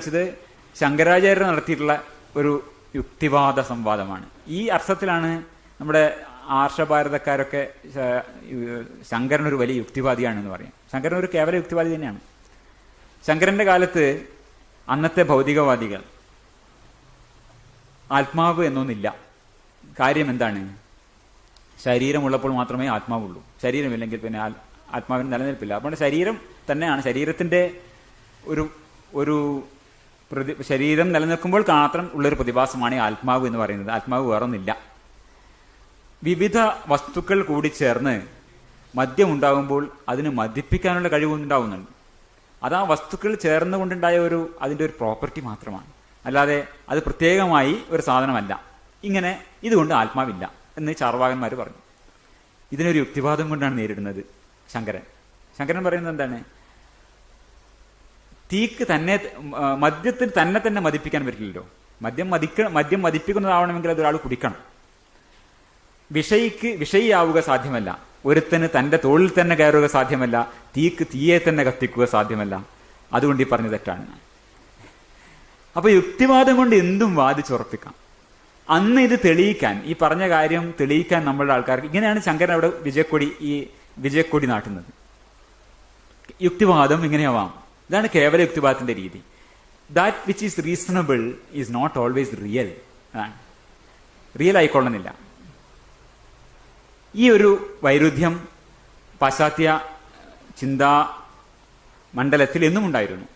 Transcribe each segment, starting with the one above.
ചൂണ്ടിക്കാണിച്ചത് ശങ്കരാചാര്യർ നടത്തിയിട്ടുള്ള ഒരു യുക്തിവാദ സംവാദമാണ്. ഈ അർത്ഥത്തിലാണ് നമ്മുടെ ആർഷഭാരതക്കാരൊക്കെ ശങ്കരൻ ഒരു വലിയ യുക്തിവാദിയാണെന്ന് പറയും. ശങ്കരൻ ഒരു കേവല യുക്തിവാദി തന്നെയാണ്. ശങ്കരന്റെ കാലത്ത് അന്നത്തെ ഭൗതികവാദികൾ ആത്മാവ് എന്നൊന്നില്ല. കാര്യം എന്താണ്? ശരീരമുള്ളപ്പോൾ മാത്രമേ ആത്മാവുള്ളൂ. ശരീരമില്ലെങ്കിൽ പിന്നെ ആത്മാവിന് നിലനിൽപ്പില്ല. അപ്പോൾ ശരീരം തന്നെയാണ്. ശരീരത്തിന്റെ ഒരു ഒരു പ്രതി ശരീരം നിലനിൽക്കുമ്പോൾ മാത്രം ഉള്ളൊരു പ്രതിഭാസമാണ് ഈ ആത്മാവ് എന്ന് പറയുന്നത്. ആത്മാവ് വേറൊന്നില്ല. വിവിധ വസ്തുക്കൾ കൂടി ചേർന്ന് മദ്യം ഉണ്ടാകുമ്പോൾ അതിന് മദ്യപ്പിക്കാനുള്ള കഴിവുണ്ടാവുന്നുണ്ട്. അത് ആ വസ്തുക്കൾ ചേർന്നുകൊണ്ടുണ്ടായ ഒരു അതിന്റെ ഒരു പ്രോപ്പർട്ടി മാത്രമാണ്. അല്ലാതെ അത് പ്രത്യേകമായി ഒരു സാധനമല്ല. ഇങ്ങനെ ഇതുകൊണ്ട് ആത്മാവില്ല എന്ന് ചാർവാകന്മാർ പറഞ്ഞു. ഇതിനൊരു യുക്തിവാദം കൊണ്ടാണ് നേരിടുന്നത് ശങ്കരൻ. ശങ്കരൻ പറയുന്നത് എന്താണ്? തീക്ക് തന്നെ മദ്യത്തിന് തന്നെ തന്നെ മതിപ്പിക്കാൻ പറ്റില്ലല്ലോ. മദ്യം മതിക്ക മദ്യം മതിപ്പിക്കുന്നതാവണമെങ്കിൽ അത് ഒരാൾ കുടിക്കണം. വിഷയിക്ക് വിഷയിയാവുക സാധ്യമല്ല. ഒരുത്തന് തന്റെ തോളിൽ തന്നെ കയറുക സാധ്യമല്ല. തീക്ക് തീയെ തന്നെ കത്തിക്കുക സാധ്യമല്ല. അതുകൊണ്ട് ഈ പറഞ്ഞ തെറ്റാണ്. അപ്പൊ യുക്തിവാദം കൊണ്ട് എന്തും വാദിച്ചുറപ്പിക്കാം. അന്ന് ഇത് തെളിയിക്കാൻ ഈ പറഞ്ഞ കാര്യം തെളിയിക്കാൻ നമ്മളുടെ ആൾക്കാർക്ക് ഇങ്ങനെയാണ് ശങ്കരൻ അവിടെ വിജയക്കൊടി ഈ വിജയക്കൊടി നാട്ടുന്നത്. യുക്തിവാദം ഇങ്ങനെയാവാം. ഇതാണ് കേവല യുക്തിവാദത്തിന്റെ രീതി. That which is reasonable is not always real അതാണ് റിയൽ ആയിക്കൊള്ളുന്നില്ല. ഈ ഒരു വൈരുദ്ധ്യം പാശ്ചാത്യ ചിന്താ മണ്ഡലത്തിൽ എന്നും ഉണ്ടായിരുന്നു.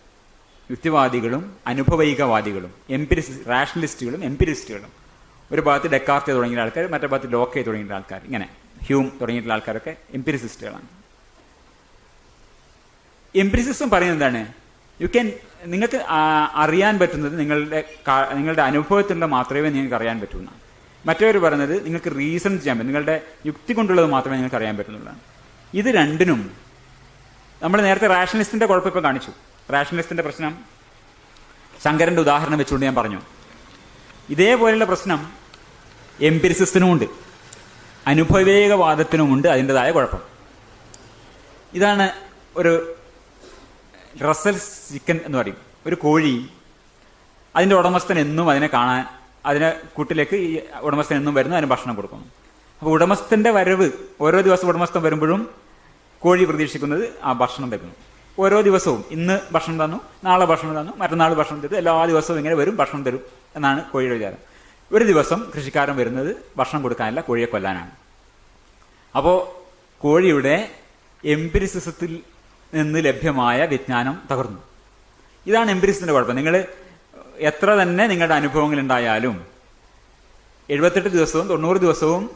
യുക്തിവാദികളും അനുഭവൈകവാദികളും എംപിരിസ് റാഷണലിസ്റ്റുകളും എംപിരിസ്റ്റുകളും ഒരു ഭാഗത്ത് ഡെക്കാർത്തെ തുടങ്ങിയ ആൾക്കാർ മറ്റേ ഭാഗത്ത് ലോക്കെ തുടങ്ങിയ ആൾക്കാർ ഇങ്ങനെ ഹ്യൂം തുടങ്ങിയിട്ടുള്ള ആൾക്കാരൊക്കെ എംപിരിസിസ്റ്റുകളാണ് എംപിരിസിസം പറയുന്നത് എന്താണ്? യു ക്യാൻ നിങ്ങൾക്ക് അറിയാൻ പറ്റുന്നത് നിങ്ങളുടെ നിങ്ങളുടെ അനുഭവത്തിലുള്ള മാത്രമേ നിങ്ങൾക്ക് അറിയാൻ പറ്റുന്ന മറ്റവർ പറയുന്നത് നിങ്ങൾക്ക് റീസൺ ചെയ്യാൻ പറ്റും. നിങ്ങളുടെ യുക്തി കൊണ്ടുള്ളത് മാത്രമേ നിങ്ങൾക്ക് അറിയാൻ പറ്റുന്നുള്ളതാണ് ഇത് രണ്ടിനും നമ്മൾ നേരത്തെ റാഷണലിസ്റ്റിന്റെ കുഴപ്പം ഇപ്പം കാണിച്ചു. റാഷണലിസ്റ്റിന്റെ പ്രശ്നം ശങ്കരന്റെ ഉദാഹരണം വെച്ചുകൊണ്ട് ഞാൻ പറഞ്ഞു. ഇതേപോലെയുള്ള പ്രശ്നം എംപിരിസിസ്റ്റിനുമുണ്ട് അനുഭവേകവാദത്തിനുമുണ്ട് അതിന്റെതായ കുഴപ്പം. ഇതാണ് ഒരു റസൽ ചിക്കൻ എന്ന് പറയും. ഒരു കോഴി. അതിന്റെ ഉടമസ്ഥൻ എന്നും അതിനെ കാണാൻ അതിനെ കൂട്ടിലേക്ക് ഈ ഉടമസ്ഥൻ എന്നും വരുന്നു അതിന് ഭക്ഷണം കൊടുക്കുന്നു. അപ്പോൾ ഉടമസ്ഥന്റെ വരവ് ഓരോ ദിവസം ഉടമസ്ഥൻ വരുമ്പോഴും കോഴി പ്രതീക്ഷിക്കുന്നത് ആ ഭക്ഷണം തരുന്നു. ഓരോ ദിവസവും ഇന്ന് ഭക്ഷണം തന്നു നാളെ ഭക്ഷണം തന്നു മറ്റന്നാൾ ഭക്ഷണം തരും എല്ലാ ദിവസവും ഇങ്ങനെ വരും ഭക്ഷണം തരും എന്നാണ് കോഴിയുടെ വിചാരം. ഒരു ദിവസം കൃഷിക്കാരൻ വരുന്നത് ഭക്ഷണം കൊടുക്കാനല്ല കോഴിയെ കൊല്ലാനാണ്. അപ്പോൾ കോഴിയുടെ എംപിരിസിസത്തിൽ നിന്ന് ലഭ്യമായ വിജ്ഞാനം തകർന്നു. ഇതാണ് എംപിരിസിന്റെ കുഴപ്പം. നിങ്ങൾ എത്ര തന്നെ നിങ്ങളുടെ അനുഭവങ്ങൾ ഉണ്ടായാലും എഴുപത്തെട്ട് ദിവസവും തൊണ്ണൂറ് ദിവസവും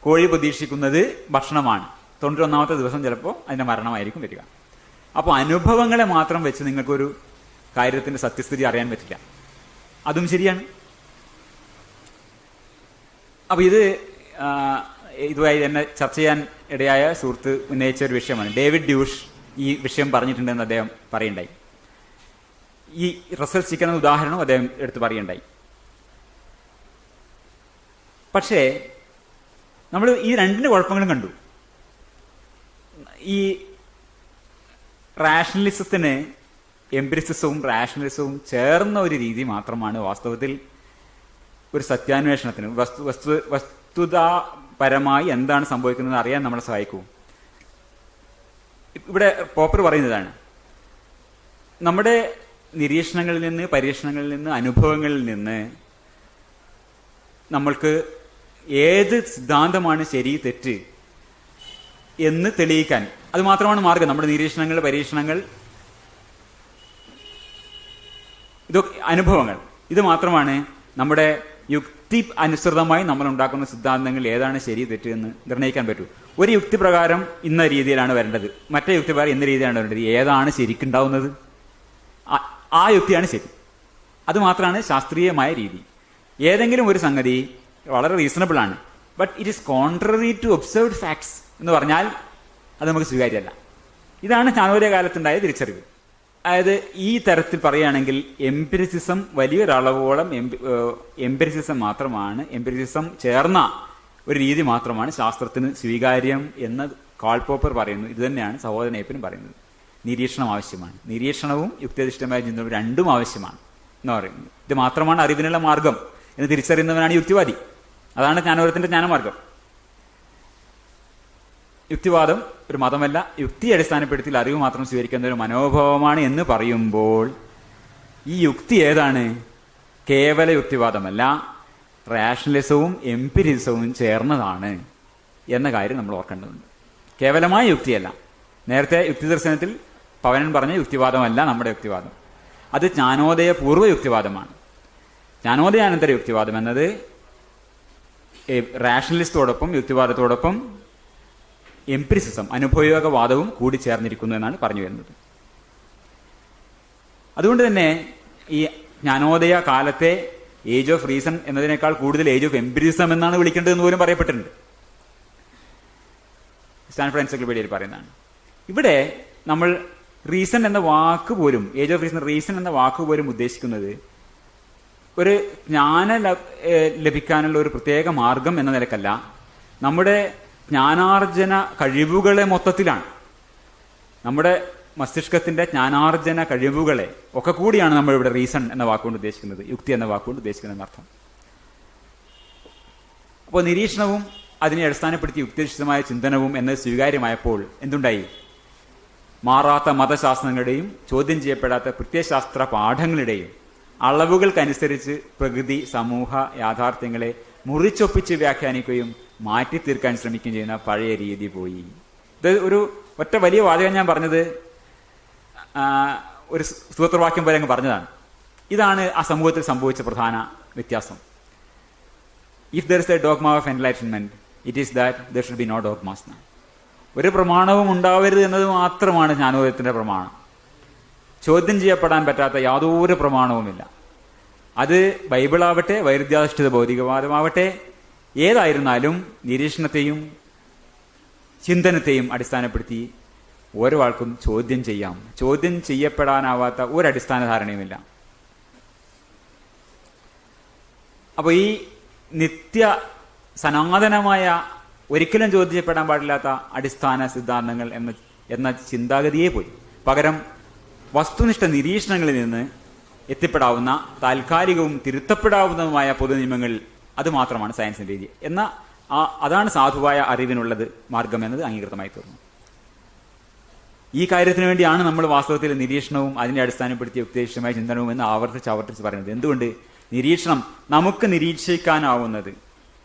കോഴി പ്രതീക്ഷിക്കുന്നത് ഭക്ഷണമാണ്. തൊണ്ണൂറ്റൊന്നാമത്തെ ദിവസം ചിലപ്പോൾ അതിന്റെ മരണമായിരിക്കും വരിക. അപ്പോൾ അനുഭവങ്ങളെ മാത്രം വെച്ച് നിങ്ങൾക്കൊരു കാര്യത്തിന്റെ സത്യസ്ഥിതി അറിയാൻ പറ്റില്ല. അതും ശരിയാണ്. അപ്പൊ ഇത് ഇതുമായി എന്നെ ചർച്ച ചെയ്യാൻ ഇടയായ സുഹൃത്ത് ഉന്നയിച്ച ഒരു വിഷയമാണ്. ഡേവിഡ് ഡ്യൂഷ് ഈ വിഷയം പറഞ്ഞിട്ടുണ്ടെന്ന് അദ്ദേഹം പറയുണ്ടായി. ഈ റസൽ ചിക്കൻ എന്ന ഉദാഹരണം അദ്ദേഹം എടുത്തു പറയുണ്ടായി. പക്ഷേ നമ്മൾ ഈ രണ്ടിന് കുഴപ്പങ്ങളും കണ്ടു. ഈ റാഷണലിസത്തിന് എംപിരിസിസവും റാഷണലിസവും ചേർന്ന ഒരു രീതി മാത്രമാണ് വാസ്തവത്തിൽ ഒരു സത്യാന്വേഷണത്തിന്. വസ്തു വസ്തു വസ്തുതാപരമായി എന്താണ് സംഭവിക്കുന്നത് അറിയാൻ നമ്മളെ സഹായിക്കൂ. ഇവിടെ പോപ്പർ പറയുന്നതാണ്. നമ്മുടെ നിരീക്ഷണങ്ങളിൽ നിന്ന് പരീക്ഷണങ്ങളിൽ നിന്ന് അനുഭവങ്ങളിൽ നിന്ന് നമ്മൾക്ക് ഏത് സിദ്ധാന്തമാണ് ശരി തെറ്റ് എന്ന് തെളിയിക്കാൻ. അത് മാത്രമാണ് മാർഗം. നമ്മുടെ നിരീക്ഷണങ്ങൾ പരീക്ഷണങ്ങൾ ഇതൊക്കെ അനുഭവങ്ങൾ. ഇത് മാത്രമാണ് നമ്മുടെ യുക്തി അനുസൃതമായി നമ്മൾ ഉണ്ടാക്കുന്ന സിദ്ധാന്തങ്ങൾ ഏതാണ് ശരി തെറ്റ് എന്ന് നിർണയിക്കാൻ പറ്റൂ. ഒരു യുക്തി പ്രകാരം ഇന്ന രീതിയിലാണ് വരേണ്ടത്. മറ്റേ യുക്തി പ്രകാരം ഇന്ന രീതിയിലാണ് വരേണ്ടത്. ഏതാണ് ശരിക്കുണ്ടാവുന്നത്? ആ- യുക്തിയാണ് ശരി. അതുമാത്രമാണ് ശാസ്ത്രീയമായ രീതി. ഏതെങ്കിലും ഒരു സംഗതി വളരെ റീസണബിൾ ആണ്. But it is contrary to observed facts എന്ന് പറഞ്ഞാൽ അത് നമുക്ക് സ്വീകാര്യമല്ല. ഇതാണ് ചാനോര്യ കാലത്തുണ്ടായ തിരിച്ചറിവ്. അതായത് ഈ തരത്തിൽ പറയുകയാണെങ്കിൽ എംപിരിസിസം വലിയൊരളവോളം എംപിരിസിസം മാത്രമാണ് എംപിരിസിസം ചേർന്ന ഒരു രീതി മാത്രമാണ് ശാസ്ത്രത്തിന് സ്വീകാര്യം എന്ന് കാൾപോപ്പർ പറയുന്നു. ഇത് തന്നെയാണ് സഹോദരൻ ഏപ്പനും പറയുന്നത്. നിരീക്ഷണം ആവശ്യമാണ്. നിരീക്ഷണവും യുക്തിയധിഷ്ഠമായ ചിന്തനവും രണ്ടും ആവശ്യമാണ് എന്ന് പറയുന്നത് ഇത് മാത്രമാണ് അറിവിനുള്ള മാർഗം എന്ന് തിരിച്ചറിയുന്നവനാണ് യുക്തിവാദി. അതാണ് ജ്ഞാനോരത്തിന്റെ ജ്ഞാനമാർഗം. യുക്തിവാദം ഒരു മതമല്ല. യുക്തി അടിസ്ഥാനപ്പെടുത്തി അറിവ് മാത്രം സ്വീകരിക്കുന്ന ഒരു മനോഭാവമാണ് എന്ന് പറയുമ്പോൾ ഈ യുക്തി ഏതാണ്? കേവല യുക്തിവാദമല്ല. റാഷണലിസവും എംപിരിസവും ചേർന്നതാണ് എന്ന കാര്യം നമ്മൾ ഓർക്കേണ്ടതുണ്ട്. കേവലമായ യുക്തിയല്ല. നേരത്തെ യുക്തി ദർശനത്തിൽ പവനൻ പറഞ്ഞ യുക്തിവാദമല്ല നമ്മുടെ യുക്തിവാദം. അത് ജ്ഞാനോദയ പൂർവ യുക്തിവാദമാണ്. ജ്ഞാനോദയാനന്തര യുക്തിവാദം എന്നത് റാഷണലിസ്റ്റോടൊപ്പം യുക്തിവാദത്തോടൊപ്പം എംപിരിസിസം അനുഭവയോഗവാദവും കൂടി ചേർന്നിരിക്കുന്നു എന്നാണ് പറഞ്ഞു വരുന്നത്. അതുകൊണ്ട് തന്നെ ഈ ജ്ഞാനോദയ കാലത്തെ ഏജ് ഓഫ് റീസൺ എന്നതിനേക്കാൾ കൂടുതൽ ഏജ് ഓഫ് എംപിരിസം എന്നാണ് വിളിക്കേണ്ടതെന്ന് പോലും പറയപ്പെട്ടിട്ടുണ്ട്. സ്റ്റാൻഫോർഡ് എൻസൈക്ലോപീഡിയയിൽ പറയുന്നതാണ്. ഇവിടെ നമ്മൾ റീസൺ എന്ന വാക്ക് പോലും ഏജ് ഓഫ് റീസൺ റീസൺ എന്ന വാക്ക് പോലും ഉദ്ദേശിക്കുന്നത് ഒരു ജ്ഞാന ലഭിക്കാനുള്ള ഒരു പ്രത്യേക മാർഗം എന്ന നിലക്കല്ല. നമ്മുടെ ജ്ഞാനാർജന കഴിവുകളെ മൊത്തത്തിലാണ്. നമ്മുടെ മസ്തിഷ്കത്തിന്റെ ജ്ഞാനാർജന കഴിവുകളെ ഒക്കെ കൂടിയാണ് നമ്മൾ ഇവിടെ റീസൺ എന്ന വാക്കുകൊണ്ട് ഉദ്ദേശിക്കുന്നത് യുക്തി എന്ന വാക്കുകൊണ്ട് ഉദ്ദേശിക്കുന്നത് അർത്ഥം. അപ്പോൾ നിരീക്ഷണവും അതിനെ അടിസ്ഥാനപ്പെടുത്തി യുക്തിനിഷ്ഠമായ ചിന്തനവും എന്നത് സ്വീകാര്യമായപ്പോൾ എന്തുണ്ടായി? മാറാത്ത മതശാസ്ത്രങ്ങളുടെയും ചോദ്യം ചെയ്യപ്പെടാത്ത പ്രത്യയശാസ്ത്ര പാഠങ്ങളുടെയും അളവുകൾക്കനുസരിച്ച് പ്രകൃതി സമൂഹ യാഥാർത്ഥ്യങ്ങളെ മുറിച്ചൊപ്പിച്ച് വ്യാഖ്യാനിക്കുകയും മാറ്റി തീർക്കാൻ ശ്രമിക്കുകയും ചെയ്യുന്ന പഴയ രീതി പോയി. ഇത് ഒരു ഒറ്റ വലിയ വാചകം ഞാൻ പറഞ്ഞത് ഒരു സൂത്രവാക്യം പോലെ അങ്ങ് പറഞ്ഞതാണ്. ഇതാണ് ആ സമൂഹത്തിൽ സംഭവിച്ച പ്രധാന വ്യത്യാസം. If there is a dogma of enlightenment it is that there should be no dogmas ഒരു പ്രമാണവും ഉണ്ടാവരുത് എന്നത് മാത്രമാണ് ജ്ഞാനോദയത്തിന്റെ പ്രമാണം. ചോദ്യം ചെയ്യപ്പെടാൻ പറ്റാത്ത യാതൊരു പ്രമാണവുമില്ല. അത് ബൈബിളാവട്ടെ വൈരുദ്ധ്യാധിഷ്ഠിത ഭൗതികവാദമാവട്ടെ ഏതായിരുന്നാലും നിരീക്ഷണത്തെയും ചിന്തനത്തെയും അടിസ്ഥാനപ്പെടുത്തി ഓരോ ആൾക്കും ചോദ്യം ചെയ്യാം. ചോദ്യം ചെയ്യപ്പെടാനാവാത്ത ഒരു അടിസ്ഥാന ധാരണയുമില്ല. അപ്പോൾ ഈ നിത്യ സനാതനമായ ഒരിക്കലും ചോദ്യം ചെയ്യപ്പെടാൻ പാടില്ലാത്ത അടിസ്ഥാന സിദ്ധാന്തങ്ങൾ എന്ന എന്ന ചിന്താഗതിയെ പോയി പകരം വസ്തുനിഷ്ഠ നിരീക്ഷണങ്ങളിൽ നിന്ന് എത്തിപ്പെടാവുന്ന താൽക്കാലികവും തിരുത്തപ്പെടാവുന്നതുമായ പൊതുനിയമങ്ങൾ അത് മാത്രമാണ് സയൻസിന്റെ രീതി. എന്ന അതാണ് സാധുവായ അറിവിനുള്ളത് മാർഗം എന്നത് അംഗീകൃതമായി തീർന്നു. ഈ കാര്യത്തിന് വേണ്ടിയാണ് നമ്മൾ വാസ്തവത്തിൽ നിരീക്ഷണവും അതിനെ അടിസ്ഥാനപ്പെടുത്തിയ ഉദ്ദേശമായ ചിന്തനവും എന്ന് ആവർത്തിച്ച് ആവർത്തിച്ച് പറയുന്നത്. എന്തുകൊണ്ട്? നിരീക്ഷണം നമുക്ക് നിരീക്ഷിക്കാനാവുന്നത്.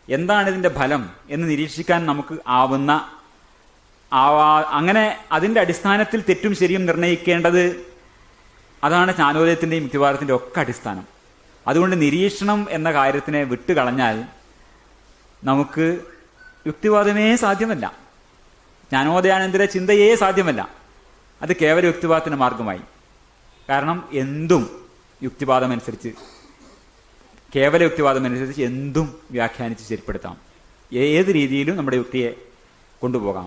എന്താണ് ഇതിന്റെ ഫലം എന്ന് നിരീക്ഷിക്കാൻ നമുക്ക് ആവുന്ന അങ്ങനെ അതിന്റെ അടിസ്ഥാനത്തിൽ തെറ്റും ശരിയും നിർണയിക്കേണ്ടത് അതാണ് ജ്ഞാനോദയത്തിന്റെയും യുക്തിവാദത്തിന്റെയും ഒക്കെ അടിസ്ഥാനം. അതുകൊണ്ട് നിരീക്ഷണം എന്ന കാര്യത്തിനെ വിട്ടുകളഞ്ഞാൽ നമുക്ക് യുക്തിവാദമേ സാധ്യമല്ല. ജ്ഞാനോദയാനന്തര ചിന്തയേ സാധ്യമല്ല. അത് കേവല യുക്തിവാദത്തിന്റെ മാർഗമായി. കാരണം എന്തും യുക്തിവാദം അനുസരിച്ച് കേവല യുക്തിവാദം അനുസരിച്ച് എന്തും വ്യാഖ്യാനിച്ച് ശരിപ്പെടുത്താം. ഏത് രീതിയിലും നമ്മുടെ യുക്തിയെ കൊണ്ടുപോകാം.